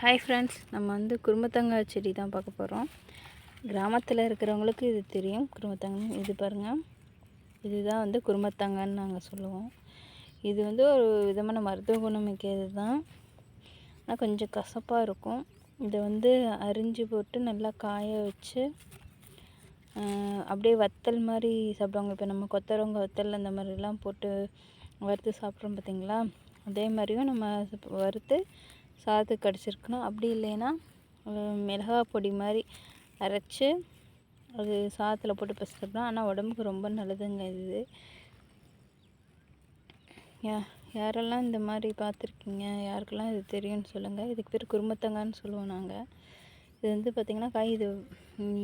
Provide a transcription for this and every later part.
Hi friends நம்ம வந்து குருமத்தங்காய் செடி தான் பார்க்க போகிறோம் கிராமத்தில் இருக்கிறவங்களுக்கு இது தெரியும். குருமத்தங்காய் இது பாருங்கள் இதுதான் வந்து குருமத்தங்கான்னு நாங்கள் சொல்லுவோம். இது வந்து ஒரு விதமான மருத்துவ குணம் மிக்கது தான் ஆனால் கொஞ்சம் கசப்பாக இருக்கும். இதை வந்து அரிஞ்சு போட்டு நல்லா காய வச்சு அப்படியே வத்தல் மாதிரி சாப்பிடுவாங்க. இப்போ நம்ம கொத்தரவங்க வத்தல் அந்த மாதிரிலாம் போட்டு வறுத்து சாப்பிட்றோம் பார்த்திங்களா அதே மாதிரியும் நம்ம வறுத்து சாதத்துக்கு கடிச்சிருக்கணும். அப்படி இல்லைன்னா மிளகா பொடி மாதிரி அரைச்சி அது சாதத்தில் போட்டு பசிட்டோம்னா ஆனால் உடம்புக்கு ரொம்ப நல்லதுங்க இது. யா யாரெல்லாம் இந்த மாதிரி பார்த்துருக்கீங்க? யாருக்கெல்லாம் இது தெரியும்னு சொல்லுங்கள் இதுக்கு பேர் குருமத்தங்கான்னு சொல்லுவோம் நாங்கள் இது வந்து பார்த்திங்கன்னா காய் இது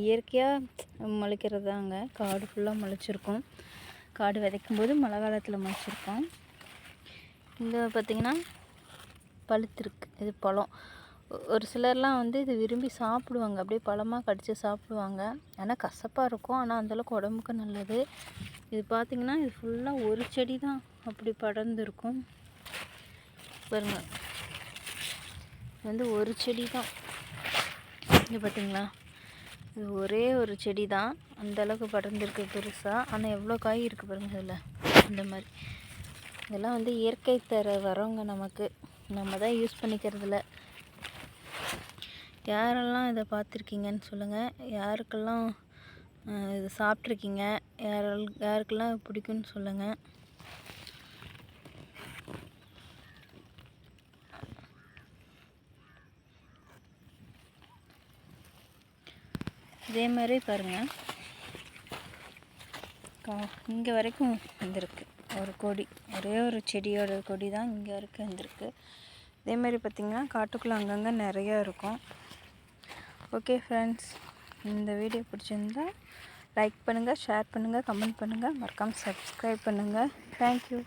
இயற்கையாக முளைக்கிறது தாங்க காடு ஃபுல்லாக முளைச்சிருக்கும். காடு விதைக்கும் போது மழை காலத்தில் முளைச்சிருக்கோம். இங்கே பார்த்திங்கன்னா பழுத்திருக்கு. இது பழம். ஒரு சிலர்லாம் வந்து இது விரும்பி சாப்பிடுவாங்க. அப்படியே பழமாக கடித்து சாப்பிடுவாங்க. ஆனால் கசப்பாக இருக்கும். ஆனால் அந்தளவுக்கு உடம்புக்கு நல்லது. இது பார்த்திங்கன்னா இது ஃபுல்லாக ஒரு செடி தான் அப்படி படர்ந்துருக்கும். பாருங்க. இது வந்து ஒரு செடி தான் இது பார்த்திங்களா இது ஒரே ஒரு செடி தான் அந்தளவுக்கு படர்ந்துருக்கு பெருசாக ஆனால் எவ்வளோ காய் இருக்குது பாருங்கள் இதில். இந்த மாதிரி. இதெல்லாம் வந்து இயற்கை தர வரவங்க நமக்கு. நம்ம தான் யூஸ் பண்ணிக்கிறதில்ல. யாரெல்லாம் இதை பார்த்துருக்கீங்கன்னு சொல்லுங்கள் யாருக்கெல்லாம் இது சாப்பிட்ருக்கீங்க யார் யாருக்கெல்லாம் பிடிக்குன்னு சொல்லுங்கள் இதே மாதிரி பாருங்கள் இங்கே வரைக்கும் வந்திருக்கு. ஒரு கொடி ஒரே ஒரு செடியோட கொடி தான் இங்கே வரைக்கும் வந்திருக்கு. இதேமாரி பார்த்திங்கன்னா காட்டுக்குள்ளே அங்கங்கே நிறையா இருக்கும். ஓகே ஃப்ரெண்ட்ஸ் இந்த வீடியோ பிடிச்சிருந்தா லைக் பண்ணுங்கள் ஷேர் பண்ணுங்கள் கமெண்ட் பண்ணுங்கள் மறக்காமல் சப்ஸ்கிரைப் பண்ணுங்கள் தேங்க்யூ